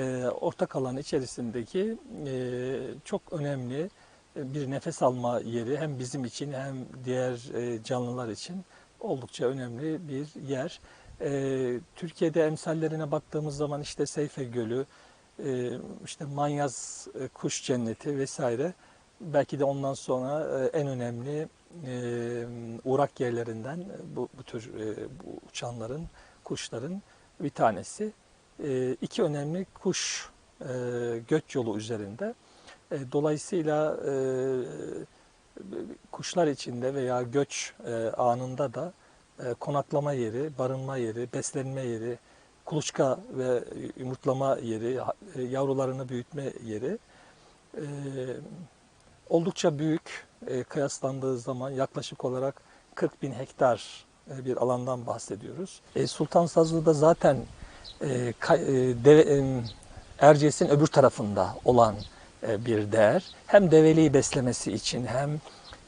e, ortak alan içerisindeki e, çok önemli e, bir nefes alma yeri hem bizim için hem diğer e, canlılar için oldukça önemli bir yer. E, Türkiye'de emsallerine baktığımız zaman işte Seyfe Gölü, e, işte Manyas e, Kuş Cenneti vesaire belki de ondan sonra e, en önemli e, uğrak yerlerinden bu, bu tür e, bu uçanların, kuşların bir tanesi. E, iki önemli kuş e, göç yolu üzerinde. E, dolayısıyla e, kuşlar içinde veya göç anında da konaklama yeri, barınma yeri, beslenme yeri, kuluçka ve yumurtlama yeri, yavrularını büyütme yeri oldukça büyük kıyaslandığı zaman yaklaşık olarak 40 bin hektar bir alandan bahsediyoruz. Sultan Sazlı'da zaten e, kay- e, deve, e, Erciyes'in öbür tarafında olan e, bir değer. Hem develiği beslemesi için hem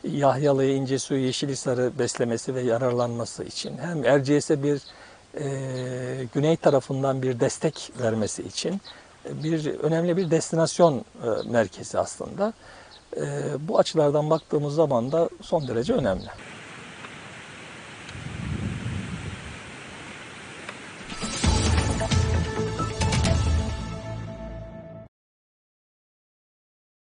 Yahyalı'yı, İncesu'yu, Yeşilisar'ı beslemesi ve yararlanması için hem Erciyes'e bir e, güney tarafından bir destek vermesi için e, bir önemli bir destinasyon e, merkezi aslında. E, bu açılardan baktığımız zaman da son derece önemli.